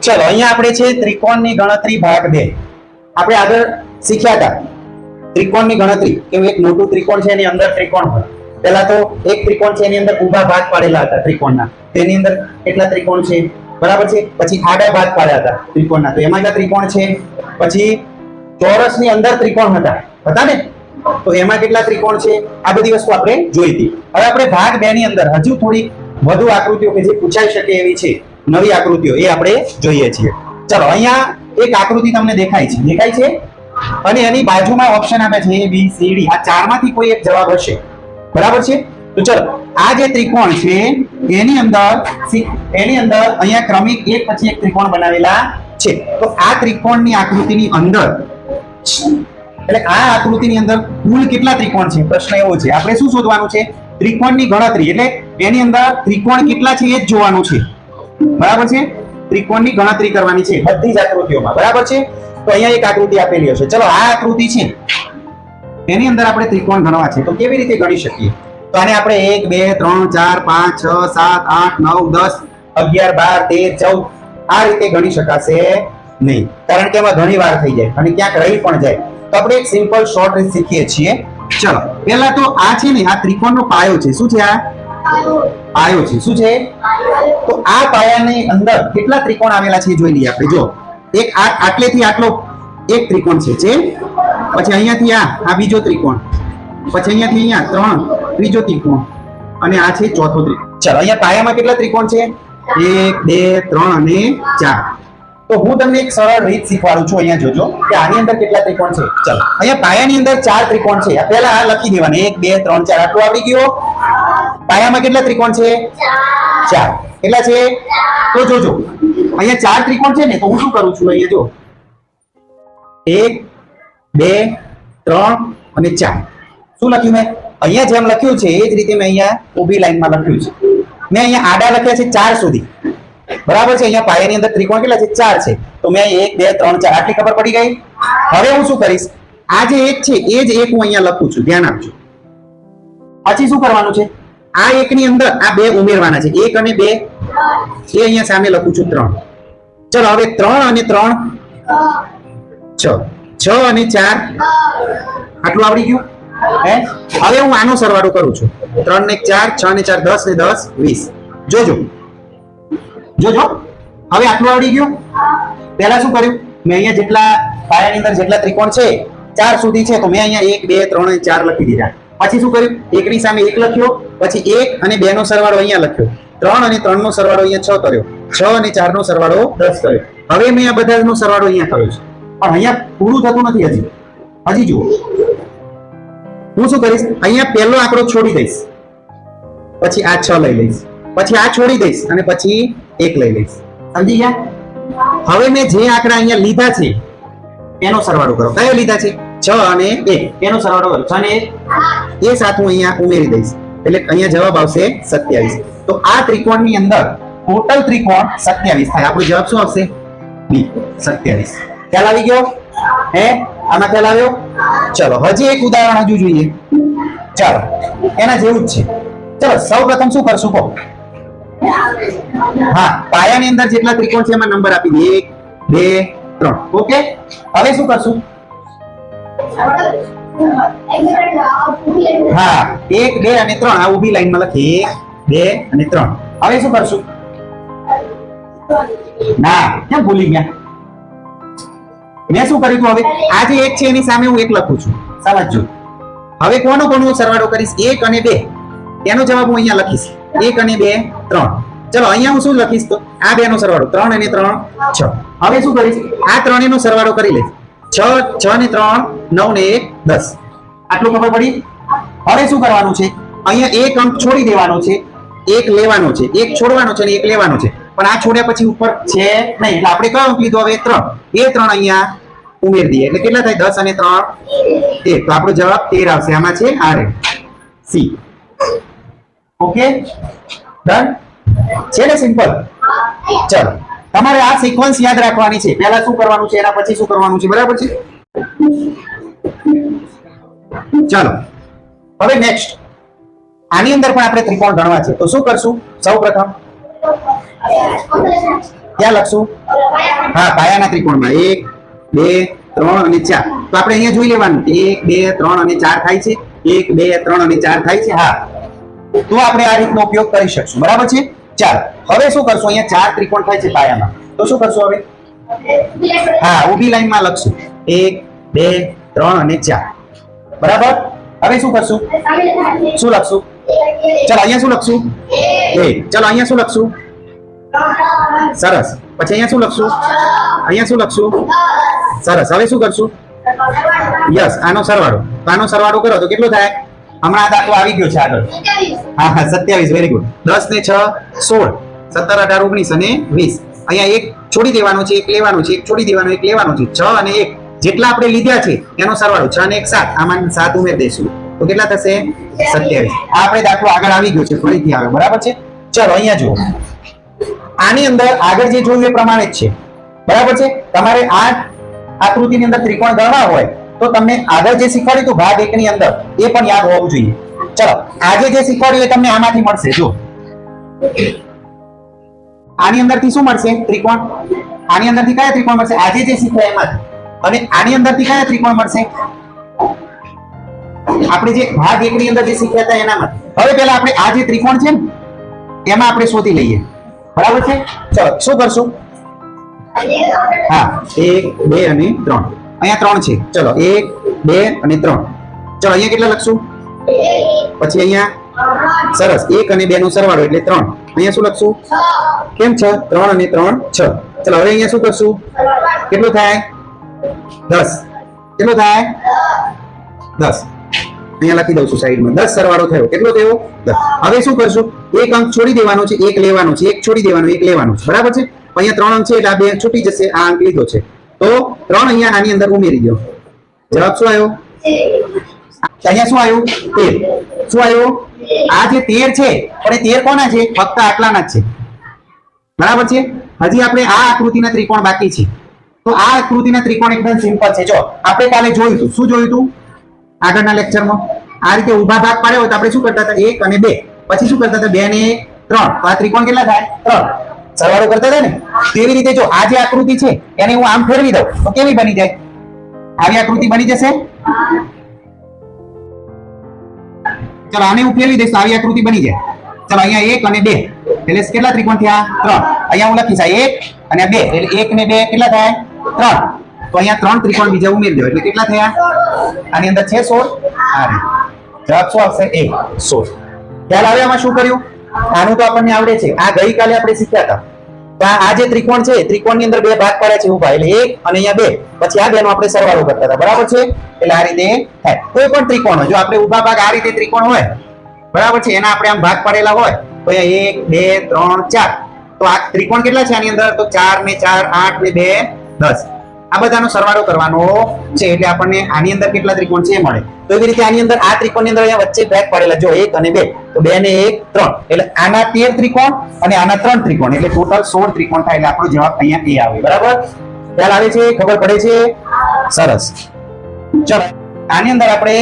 ચલો, અહીંયા આપણે છે ત્રિકોણની ગણતરી ભાગ બે. આપણે આગળ શીખ્યા હતા. ત્રિકોણની ગણતરી, કે એક મોટું ત્રિકોણ છે એની અંદર ત્રિકોણ હોય. પહેલા તો એક ત્રિકોણ છે એની અંદર ઊભા ભાગ પાડેલા હતા ત્રિકોણના. તેની અંદર કેટલા ત્રિકોણ છે? બરાબર છે? પછી આડા ભાગ પાડ્યા હતા ત્રિકોણના. તો એમાં કેટલા ત્રિકોણ છે? પછી ચોરસની અંદર ત્રિકોણ હતા. હતા ને? તો એમાં કેટલા ત્રિકોણ છે? આ બધી વસ્તુ આપણે જોઈ હતી. હવે આપણે ભાગ બે ની અંદર હજુ થોડી વધુ આકૃતિઓ કે જે પૂછાઈ શકે એવી છે. નવી આકૃતિઓ એ આપણે જોઈએ છીએ. ચલો, અહીંયા એક આકૃતિ તમને દેખાય છે. દેખાય છે? અને એની બાજુમાં ઓપ્શન આપે છે એ બી સી ડી આ ચારમાંથી કોઈ એક જવાબ હશે. બરાબર છે? તો ચલો, આ જે ત્રિકોણ છે, એની અંદર એની અંદર અહીંયા ક્રમિક એક પછી એક ત્રિકોણ બનાવેલા છે. તો આ ત્રિકોણની આકૃતિની અંદર, એટલે આ આકૃતિની અંદર કુલ કેટલા ત્રિકોણ છે? પ્રશ્ન એવો છે. આપણે શું શોધવાનું છે? ત્રિકોણની ગણતરી, એટલે એની અંદર ત્રિકોણ કેટલા છે એ જ જોવાનું છે. બરાબર છે? ત્રિકોણની ગણતરી કરવાની છે બધી જ આકૃતિઓમાં. બરાબર છે? તો અહીંયા એક આકૃતિ આપેલી હશે. ચલો, આ આકૃતિ છે એની અંદર આપણે ત્રિકોણ ગણવા છે. તો કેવી રીતે ગણી શકીએ? તો આને આપણે એક, બે, ત્રણ, ચાર, પાંચ, છ, સાત, આઠ, નવ, દસ, અગિયાર, બાર, તેર, ચૌદ. આ રીતે ગણી શકાશે નહીં. કારણ કે એમાં ઘણી વાર થઈ જાય અને ક્યાંક રહી પણ જાય. તો આપણે એક સિમ્પલ શોર્ટ રીત શીખીએ છીએ. ચલો, પહેલા તો આ છે ને, આ ત્રિકોણનો પાયો છે. શું છે આ? પાયો છે. શું છે? તો આ પાયાની અંદર કેટલા ત્રિકોણ આવેલા છે જોઈ લઈએ આપણે. જો, એક આ આટલેથી આટલો એક ત્રિકોણ છે. જે પછી અહીંયાથી આ આ બીજો ત્રિકોણ. પછી અહીંયાથી અહીંયા ત્રણ, ત્રીજો ત્રિકોણ. અને આ છે ચોથો ત્રિકોણ. ચાલો, અહીંયા પાયામાં કેટલા ત્રિકોણ છે? એક, બે, ત્રણ અને ચાર. તો હું તમને એક સરળ રીત શીખવાડું છું, અહીંયા જોજો, કે આની અંદર કેટલા ત્રિકોણ છે. ચાલો, અહીંયા પાયાની અંદર ચાર ત્રિકોણ છે. પહેલા આ લખી દેવાના. એક, બે, ત્રણ, ચાર, આટલું આવડી ગયો. પાયામાં કેટલા ત્રિકોણ છે? ચાર. કેટલા છે? તો જોજો. અહીંયા ચાર ત્રિકોણ છે ને, તો હું શું કરું છું? અહીંયા જો. એક, બે, ત્રણ અને ચાર. શું લખ્યું મેં? અહીંયા જેમ લખ્યું છે, એ જ રીતે મેં અહીંયા ઊભી લાઈનમાં લખ્યું છે. મેં અહીંયા આડા લખ્યા છે ચાર સુધી. બરાબર છે? અહીંયા પાયાની અંદર ત્રિકોણ કેટલા છે? ચાર છે. તો મેં એક, બે, ત્રણ, ચાર. આટલી ખબર પડી ગઈ? હવે હું શું કરીશ? આ જે એક છે, એ જ એક હું અહીંયા લખું છું. ધ્યાન આપજો. પછી શું કરવાનું છે? આ એકની અંદર આ બે ઉમેરવાના છે. એક અને બે. એ અહીંયા સામે લખું છું ત્રણ. ચલો, હવે ત્રણ અને ત્રણ. છ. છ અને ચાર. આટલું આવડી ગયું? હે? હવે હું આનો સરવાળો કરું છું. ત્રણ ને ચાર, છ ને ચાર, દસ ને દસ, વીસ. જોજો. જોજો. હવે આટલું આવડી ગયું? પહેલા શું કર્યું? મેં અહીંયા જેટલા પાયાની અંદર જેટલા ત્રિકોણ છે, ચાર સુધી છે, તો મેં અહીંયા એક, બે, ત્રણ ચાર લખી દીધા. પછી શું કર્યું? એકની સામે એક લખ્યો, પછી એક અને બે નો સરવાળો અહીંયા લખ્યો. ત્રણ અને ત્રણ નો સરવાળો અહીંયા છ કર્યો. છ અને ચાર નો સરવાળો દસ કર્યો. હવે મેં આ બધાનો સરવાળો અહીંયા કર્યો છે. પણ અહીંયા પૂરું થતું નથી હજી. હજી જુઓ. હું શું કરીશ? અહીંયા પહેલો આંકડો છોડી દઈશ. પછી આ છ લઈ લઈશ. પછી આ છોડી દઈશ અને પછી એક લઈ લઈશ. સમજી ગયા? હવે મેં જે આંકડા અહીંયા લીધા છે, એનો સરવાળો કરો. કયો લીધા છે? છ અને એક. એનો સરવાળો કરો? છ અને એક? એ સાત હું અહીંયા ઉમેરી દઈશ. એટલે અહીંયા જવાબ આવશે સત્યાવીસ. તો આ ત્રિકોણની અંદર ટોટલ ત્રિકોણ સત્યાવીસ થાય. આપણો જવાબ શું આવશે? બી સત્યાવીસ. ખ્યાલ આવી ગયો? હે? આમાં ખ્યાલ આવ્યો? ચલો, હજી એક ઉદાહરણ હજુ જોઈએ. ચાલો, એના જેવું જ છે. ચલો, સૌ પ્રથમ શું કરશું કહો? હા, પાયાની અંદર જેટલા ત્રિકોણ છે એમાં નંબર આપી દે. એક, બે, ત્રણ. ઓકે? હવે શું કરશું? હા, એક, બે અને ત્રણ. આ ઊભી લાઈનમાં લખી. એક, બે અને ત્રણ. હવે શું કરશું? ના, કેમ ભૂલી ગયા? મેં શું કર્યું હવે? આ જે એક છે, એની સામે હું એક લખું છું. સમજજો હવે કોનો કોનો સરવાળો કરીશ? એક અને બે. તેનો જવાબ હું અહીંયા લખીશ. એક અને બે, ત્રણ. ચલો, અહીંયા હું શું લખીશ તો? આ બે નો સરવાળો. ત્રણ અને ત્રણ, છ. હવે શું કરીશ? આ ત્રણેયનો સરવાળો કરી લઈશ. છ છ ને ત્રણ, નવ એક, દસ. આટલું ખબર પડી? હવે શું કરવાનું છે? અહીંયા એક અંક છોડી દેવાનો છે, એક લેવાનો છે, એક છોડવાનો છે ને એક લેવાનો છે. પણ આ છોડ્યા પછી ઉપર છે નહીં, એટલે આપણે કયો અંક લીધો હવે? ત્રણ. એ ત્રણ અહીંયા ઉમેરી દઈએ. એટલે કેટલા થાય? દસ અને ત્રણ તેર તો આપણો જવાબ તેર આવશે. આમાં છે આર સી. ઓકે? ડન? છે ને સિમ્પલ? ચલો. તમારે આ સિક્વન્સ યાદ રાખવાની છે. પહેલા શું કરવાનું છે, એના પછી શું કરવાનું છે, બરાબર છે? ચાલો. હવે નેક્સ્ટ આની અંદર પણ આપણે ત્રિકોણ ગણવા છે. તો શું કરશું? સૌ પ્રથમ? ક્યાં લખશું? હા, પાયાના ત્રિકોણમાં. એક, બે, ત્રણ અને ચાર. તો આપણે અહીંયા જોઈ લેવાનું. એક, બે, ત્રણ અને ચાર થાય છે. એક, બે, ત્રણ અને ચાર થાય છે. હા. તો આપણે આ રીતનો ઉપયોગ કરી શકશું. બરાબર છે? ચાલો. હવે શું કરશું? અહીંયા ચાર ત્રિકોણ થાય છે પાયામાં. તો શું કરશું હવે? હા, ઊભી લાઈનમાં લખશું. એક, બે, ત્રણ અને ચાર. બરાબર? હવે શું કરશું? શું લખશું? ચાલો, અહીંયા શું લખશું? એ, ચાલો, અહીંયા શું લખશું? સરસ. પછી અહીંયા શું લખશું? અહીંયા શું લખશું? સરસ. હવે શું કરશું? યસ, આનો સરવાળો. તો આનો સરવાળો કરો તો કેટલો થાય? હમણાં દાખલો આવી ગયો છે આગળ. હા હા, સત્યાવીસ વેરી ગુડ દસ ને છ, સોળ. સત્તર, અઢાર, ઓગણીસ અને વીસ. અહીંયા એક છોડી દેવાનો છે, એક લેવાનો છે, એક છોડી દેવાનો, એક લેવાનો છે. છ અને એક. જેટલા આપણે લીધા છે, એનો સરવાળો છ અને એક સાત. આમાં સાત ઉમેર દઈશું. તો કેટલા થશે? સત્યાવીસ. આ આપણે દાખલો આગળ આવી ગયો છે, ફરીથી આવે બરાબર છે? ચલો, અહીંયા જુઓ. આની અંદર આગળ જે જોયું એ પ્રમાણે જ છે. બરાબર છે? તમારે આ આકૃતિની અંદર ત્રિકોણ ગણવા હોય તો તમને આગળ જે શીખવાડ્યું હતું ભાગ એક ની અંદર, એ પણ યાદ હોવું જોઈએ. ચલો, આજે જે શીખવાડ્યું એ તમને આમાંથી મળશે. જો આની અંદરથી શું મળશે? ત્રિકોણ. આની અંદરથી કયા ત્રિકોણ મળશે? આજે જે શીખ્યા એમાંથી અને આની અંદરથી કયા ત્રિકોણ મળશે? આપણે જે ભાગ એક ની અંદર જે શીખ્યા હતા એનામાં હવે પેલા આપણે આ જે ત્રિકોણ છે ને, એમાં આપણે શોધી લઈએ. બરાબર છે? ચલો, શું કરશું? હા, એક, બે અને ત્રણ. અહીંયા ત્રણ છે. ચલો. એક બે અને ત્રણ. ચલો અહીંયા કેટલા લખશું? પછી અહીંયા સરસ. એક અને બે નો સરવાળો એટલે ત્રણ. અહીંયા શું લખશું? કેમ છ? ત્રણ અને ત્રણ છ. ચલો હવે અહીંયા શું કરશું? કેટલું થાય? દસ. કેટલું થાય? દસ. અહીંયા લખી દઉં છું સાઈડમાં. દસ સરવાળો થયો. કેટલો થયો? દસ. હવે શું કરશું? એક અંક છોડી દેવાનો છે એક લેવાનો છે એક છોડી દેવાનો એક લેવાનો છે. બરાબર છે? અહીંયા ત્રણ અંક છે એટલે આ બે છૂટી જશે આ અંક લીધો છે. તો ત્રણ અહીંયા આની અંદર ઉમેરી દો જવાબ શું આવ્યો? અહીંયા શું આવ્યું? તેર. શું આવ્યું? આ જે તેર છે, પણ એ તેર કોના છે? ફક્ત આટલાના જ છે. બરાબર છે? હજી આપણે આ આકૃતિના ત્રિકોણ બાકી છે. તો આ આકૃતિના ત્રિકોણ એકદમ સિમ્પલ છે. જો, આપણે કાલે જોયું હતું. શું જોયું હતું? આગળના લેક્ચરમાં. આ રીતે ઊભા ભાગ પાડ્યો હોય તો આપણે શું કરતા હતા? એક અને બે. પછી શું કરતા હતા? બે ને ત્રણ. તો આ ત્રિકોણ કેટલા થાય? ત્રણ. સરવાળો કરતા હતા ને તેવી રીતે જો આ જે આકૃતિ છે એને હું આમ ફેરવી દઉં તો કેવી બની જાય? આવી આકૃતિ બની જશે? ચલો આને હું ફેરવી દઈશ આવી આકૃતિ બની જાય. ચલો અહીંયા એક અને બે. એટલે કેટલા ત્રિકોણ થયા? ત્રણ. અહીંયા હું લખીશ એક અને બે. એટલે એક ને બે કેટલા થાય? ત્રણ. તો અહીંયા ત્રણ ત્રિકોણ બીજા ઉમેરી દો. એટલે કેટલા થયા? આની અંદર છે સોળ? આ. જવાબ શું આવશે? એક. સોળ. ખ્યાલ આવે આમાં શું કર્યું? આનું તો આપણને આવડે છે. આ ગઈકાલે આપણે શીખ્યા હતા. આ જે ત્રિકોણ છે, ત્રિકોણની અંદર બે ભાગ પડે છે ઊભા. એટલે એક અને અહીંયા બે. પછી આ બેનો આપણે સરવાળો કરતા હતા. બરાબર છે? એટલે આ રીતે થાય. કોઈ પણ ત્રિકોણ જો આપણે ઊભા ભાગ આ રીતે ત્રિકોણ હોય, બરાબર છે? એના આપણે આમ ભાગ પાડેલા હોય, તો અહીંયા એક, બે, ત્રણ, ચાર. તો આ ત્રિકોણ કેટલા છે આની અંદર? તો ચાર ને ચાર, આઠ ને બે, દસ. આ બધાનો સરવાળો કરવાનો છે એટલે આપણને આની અંદર કેટલા ત્રિકોણ છે એ મળે. તો એવી રીતે આની અંદર આ ત્રિકોણની અંદર અહીંયા વચ્ચે બ્રેક પડેલા જો એક અને બે, તો બે ને એક ત્રણ. એટલે આના તેર ત્રિકોણ અને આના ત્રણ ત્રિકોણ, એટલે ટોટલ સોળ ત્રિકોણ થાય એટલે આપણો જવાબ અહીંયા એ આવે. બરાબર? ખ્યાલ આવે છે? ખબર પડે છે? સરસ. ચલો, આની અંદર આપણે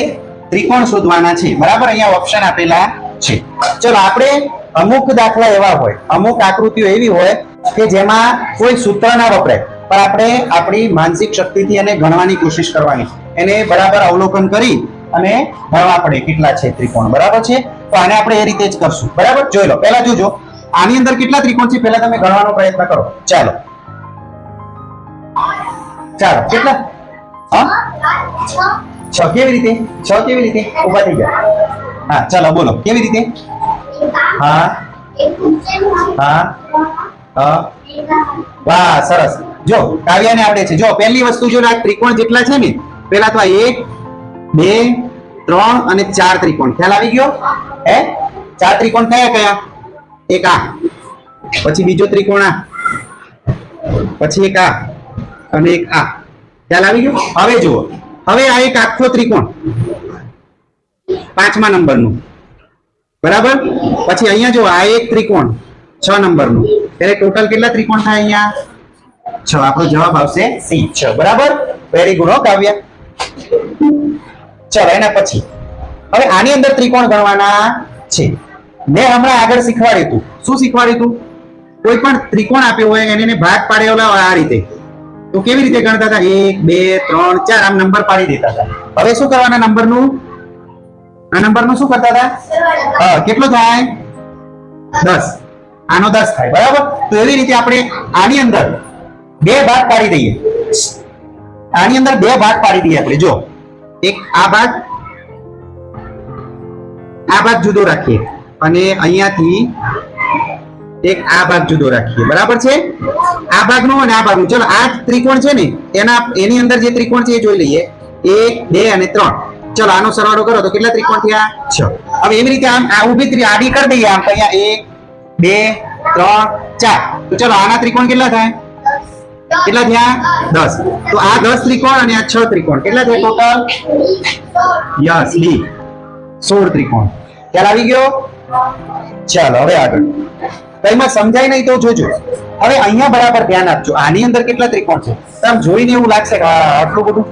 ત્રિકોણ શોધવાના છે. બરાબર? અહીંયા ઓપ્શન આપેલા છે. ચલો, આપણે અમુક દાખલા એવા હોય. અમુક આકૃતિઓ એવી હોય કે જેમાં કોઈ સૂત્ર ના વપરાય. પણ આપણે આપણી માનસિક શક્તિથી એને ગણવાની કોશિશ કરવાની. એને બરાબર અવલોકન કરી અને ગણવા પડે કેટલા છે ત્રિકોણ. બરાબર છે? તો આને આપણે એ રીતે જ કરશું. બરાબર? જોઈ લો. પહેલા જોજો. આની અંદર કેટલા ત્રિકોણ છે? પહેલા તમે ગણવાનો પ્રયત્ન કરો. ચાલો. ચાલો. કેટલા? હા? છ. કેવી રીતે? છ કેવી રીતે? ઊભા થઈ ગયા. હા, ચાલો, બોલો. કેવી રીતે? હા. હા. હા વાહ સરસ. જો, કાવ્યાને આવડે છે. જો, પહેલી વસ્તુ જો આ ત્રિકોણ જેટલા છે ને, પહેલા તો આ એક, બે, ત્રણ અને ચાર ત્રિકોણ. ખ્યાલ આવી ગયો? હે? ચાર ત્રિકોણ કયા કયા? એક આ. પછી બીજો ત્રિકોણ આ. પછી એક આ અને એક આ. ખ્યાલ આવી ગયો? હવે જુઓ. હવે આ એક આખો ત્રિકોણ. પાંચમા નંબરનું. બરાબર? પછી અહીંયા જો આ એક ત્રિકોણ છ નંબરનું. એટલે ટોટલ કેટલા ત્રિકોણ થાય અહીંયા? છ, આપણો જવાબ આવશે સી. છ. બરાબર? વેરી ગુડ હો, કાવ્ય. ચલો, એના પછી. હવે આની અંદર ત્રિકોણ ગણવાના છે. મેં હમણાં આગળ શીખવાડ્યું હતું. શું શીખવાડ્યું હતું? કોઈ પણ ત્રિકોણ આપ્યો હોય, એને ભાગ પાડેલા હોય આ રીતે. તો કેવી રીતે ગણતા હતા? એક, બે, ત્રણ, ચાર, આમ નંબર પાડી દેતા હતા. હવે શું કરવાના નંબરનું? આ નંબરનું શું કરતા હતા? હા, કેટલો થાય? દસ. આનો દસ થાય, બરાબર? તો એવી રીતે આપણે આની અંદર બે ભાગ પાડી દઈએ. આની અંદર બે ભાગ પાડી દઈએ આપણે. જો, એક આ ભાગ આ ભાગ જુદો રાખીએ અને અહીંયાથી એક આ ભાગ જુદો રાખીએ. બરાબર છે? આ ભાગનો અને આ ભાગનો. ચલો, આ ત્રિકોણ છે ને, એના એની અંદર જે ત્રિકોણ છે એ જોઈ લઈએ. એક, બે અને ત્રણ. ચલો, આનો સરવાળો કરો તો કેટલા ત્રિકોણ થયા? છ. હવે એવી રીતે આમ આ ઊભી ત્રી આડી કરી દઈએ આમ અહીંયા એક, બે, ત્રણ, ચાર. તો ચલો, આના ત્રિકોણ કેટલા થાય? કેટલા થયા? દસ. તો આ દસ ત્રિકોણ અને આ છ ત્રિકોણ. કેટલા થયા ટોટલ યસ બી સોળ ત્રિકોણ. ખ્યાલ આવી ગયો? ચાલો, હવે આગળ. કઈમાં સમજાય નહીં તો જોજો. હવે અહીંયા બરાબર ધ્યાન આપજો. આની અંદર કેટલા ત્રિકોણ છે? તમે જોઈને એવું લાગશે કે આટલું બધું?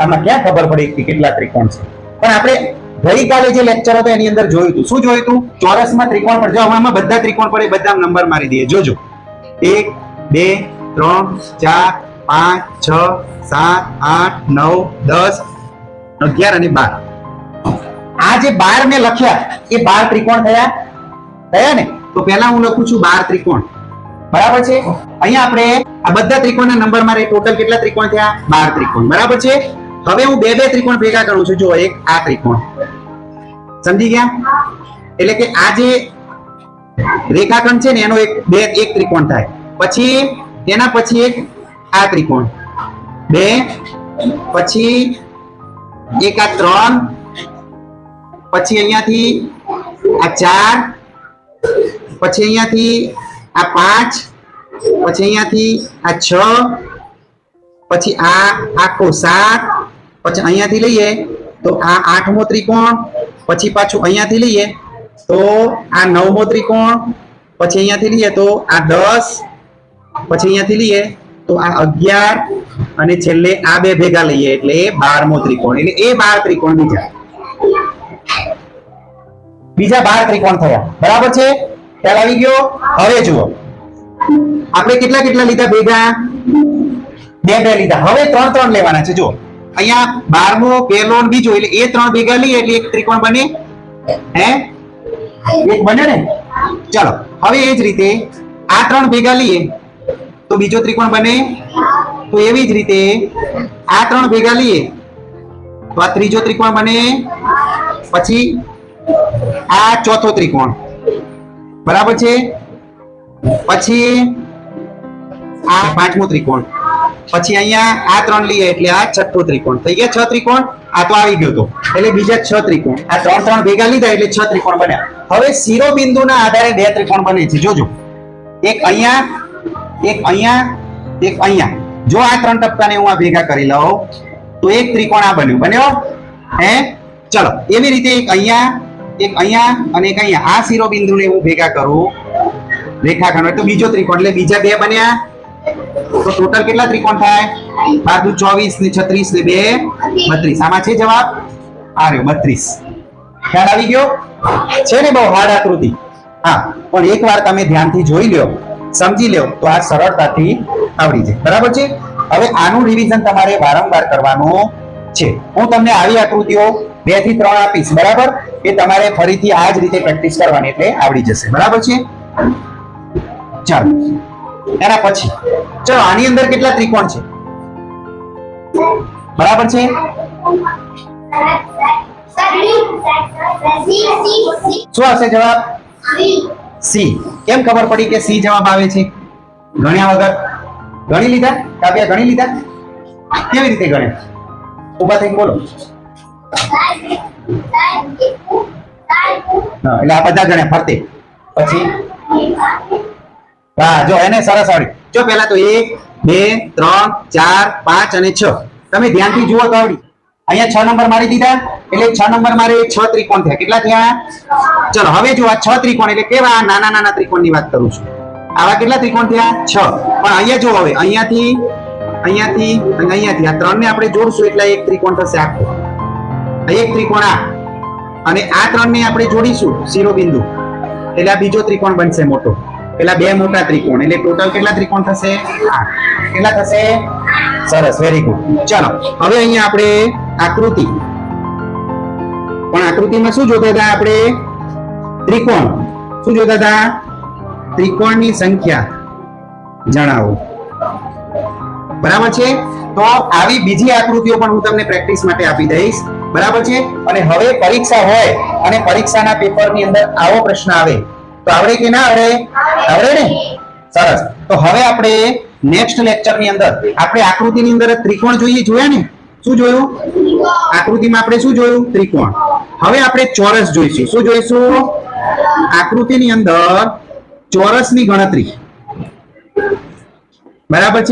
આમાં ક્યાં ખબર પડી કે કેટલા ત્રિકોણ છે? પણ આપણે ગઈકાલે જે લેક્ચર હતો એની અંદર જોયું હતું. શું જોયું હતું? ચોરસમાં ત્રિકોણ પર જો આમાં બધા ત્રિકોણ પડે બધા નંબર મારી દઈએ. જોજો. એક, બે ત્રણ, ચાર, પાંચ, છ, સાત, આઠ, નવ, દસ, અગિયાર અને બાર. આ જે બાર મેં લખ્યા, એ બાર ત્રિકોણ થયા? થયા ને? તો પહેલા હું લખું છું બાર ત્રિકોણ. બરાબર છે? અહીંયા આપણે આ બધા ત્રિકોણના નંબર મારે ટોટલ કેટલા ત્રિકોણ થયા? બાર ત્રિકોણ. બરાબર છે? હવે હું બે બે ત્રિકોણ ભેગા કરું છું. જો એક આ ત્રિકોણ. સમજી ગયા? એટલે કે આ જે રેખાખંડ છે ને, એનો એક બે એક ત્રિકોણ થાય. પછી એના પછી એક આ ત્રિકોણ. બે, પછી એક આ ત્રણ, પછી અહીંયાથી આ ચાર, પછી અહીંયાથી આ પાંચ, પછી અહીંયાથી આ છ, પછી આ આખો સાત, પછી અહીંયાથી લઈએ તો આ આઠમો ત્રિકોણ, પછી પાછું અહીંયાથી લઈએ તો આ નવમો ત્રિકોણ, પછી અહીંયાથી લઈએ તો આ દસ પછી અહીંયાથી લઈએ તો આ અગિયાર અને છેલ્લે આ બે ભેગા લઈએ એટલે એ બારમો ત્રિકોણ, એટલે એ બાર ત્રિકોણ બીજા. બીજા બાર ત્રિકોણ થયા. બરાબર છે? ખ્યાલ આવી ગયો? હવે જુઓ. આપણે કેટલા કેટલા લીધા ભેગા? બે બે લીધા. હવે ત્રણ ત્રણ લેવાના છે. જો અહીંયા બારમો, પહેલો બીજો, એટલે એ ત્રણ ભેગા લઈએ એટલે એક ત્રિકોણ બને. હે? એક બને ને? ચાલો. હવે એ જ રીતે આ ત્રણ ભેગા લઈએ. તો બીજો ત્રિકોણ બને? તો એવી જ રીતે આ ત્રણ ભેગા લઈએ. તો આ ત્રીજો ત્રિકોણ બને? પછી આ ચોથો ત્રિકોણ. બરાબર છે? પછી આ પાંચમો ત્રિકોણ. પછી અહીંયા આ ત્રણ લઈએ એટલે આ છઠ્ઠો ત્રિકોણ. થઈ ગયા છ ત્રિકોણ? આ તો આવી ગયો તો. એટલે બીજા છ ત્રિકોણ. આ ત્રણ ત્રણ ભેગા લીધા એટલે છ ત્રિકોણ બન્યા. હવે શિરોબિંદુના આધારે બે ત્રિકોણ બને છે. જોજો. એક અહીંયા એક અહીંયા એક અહીંયા. જો આ ત્રણ ટપકાને હું આ ભેગા કરી લઉં, તો એક ત્રિકોણ આ બન્યું. બન્યો? હે? ચલો, એવી રીતે એક અહીંયા એક અહીંયા અને એક અહીંયા. આ શિરોબિંદુને હું ભેગા કરું. રેખાખંડ. એટલે બીજો ત્રિકોણ. એટલે બીજા બે બન્યા. તો ટોટલ કેટલા ત્રિકોણ થાય? બાર ચોવીસ ને છત્રીસ ને બે, બત્રીસ. આમાં છે જવાબ? આ રહ્યો, બત્રીસ. ખ્યાલ આવી ગયો? છે ને બહુ હાર્ડ આકૃતિ? હા, પણ એકવાર તમે ધ્યાનથી જોઈ લ્યો. સમજી લેવું તો આ સરળતાથી આવડી જાય. બરાબર છે? હવે આનું રિવિઝન તમારે વારંવાર કરવાનું છે. હું તમને આવી આકૃતિઓ બેથી ત્રણ આપીશ, બરાબર? એ તમારે ફરીથી આ જ રીતે પ્રેક્ટિસ કરવાની એટલે આવડી જશે. બરાબર છે? ચાલો. એના પછી, ચલો, આની અંદર કેટલા ત્રિકોણ છે? બરાબર છે? શું હશે જવાબ? સી. કેમ ખબર પડી કે સી જવાબ આવે છે? ગણ્યા વગર. ગણી લીધા? કાવ્યા, ગણી લીધા? કેવી રીતે ગણે? ઊભા થઈને બોલો. એટલે આ બધા ગણ્યા ફરતે. પછી? હા, જો, એને સરસ આવડી જો પેલા તો એક, બે, ત્રણ, ચાર, પાંચ અને છ. તમે ધ્યાનથી જુઓ તો આવડી. અહીંયા છ નંબર મારી દીધા. એટલે છ નંબર મારે છ ત્રિકોણ થયા. કેટલા થયા? ચલો, હવે જો આ છ ત્રિકોણ એટલે કેવા નાના નાના નાના ત્રિકોણની વાત કરું છું. આવા કેટલા ત્રિકોણ થયા? છ. પણ અહીંયા જો હવે, અહીંયાથી અહીંયાથી, અને અહીંયાથી આ ત્રણ ને આપણે જોડશું એટલે એક ત્રિકોણ થશે આખો. એક ત્રિકોણ આ. અને આ ત્રણ ને આપણે જોડીશું, શિરોબિંદુ. એટલે આ બીજો ત્રિકોણ બનશે મોટો. પેલા બે મોટા ત્રિકોણ. એટલે ટોટલ કેટલા ત્રિકોણ થશે? આઠ. કેટલા થશે? સરસ વેરી ગુડ ચાલો, હવે અહીંયા આપણે આકૃતિ. પણ આકૃતિમાં શું જોતા હતા આપણે? ત્રિકોણ. શું જોતા હતા? ત્રિકોણની સંખ્યા. જણાવો. બરાબર છે? તો આવી બીજી આકૃતિઓ પણ હું તમને પ્રેક્ટિસ માટે આપી દઈશ. બરાબર છે? અને હવે પરીક્ષા હોય અને પરીક્ષાના પેપરની અંદર આવો પ્રશ્ન આવે. તો આવડે કે ના આવડે? આવડે ને? સરસ. તો હવે આપણે નેક્સ્ટ લેક્ચરની અંદર આપણે આકૃતિની અંદર ત્રિકોણ જોઈએ, જોયા ને? શું જોયું? આકૃતિમાં આપણે શું જોયું? ત્રિકોણ. હવે આપણે ચોરસ જોઈશું. શું જોઈશું? આકૃતિની અંદર ચોરસની ગણતરી. બરાબર છે?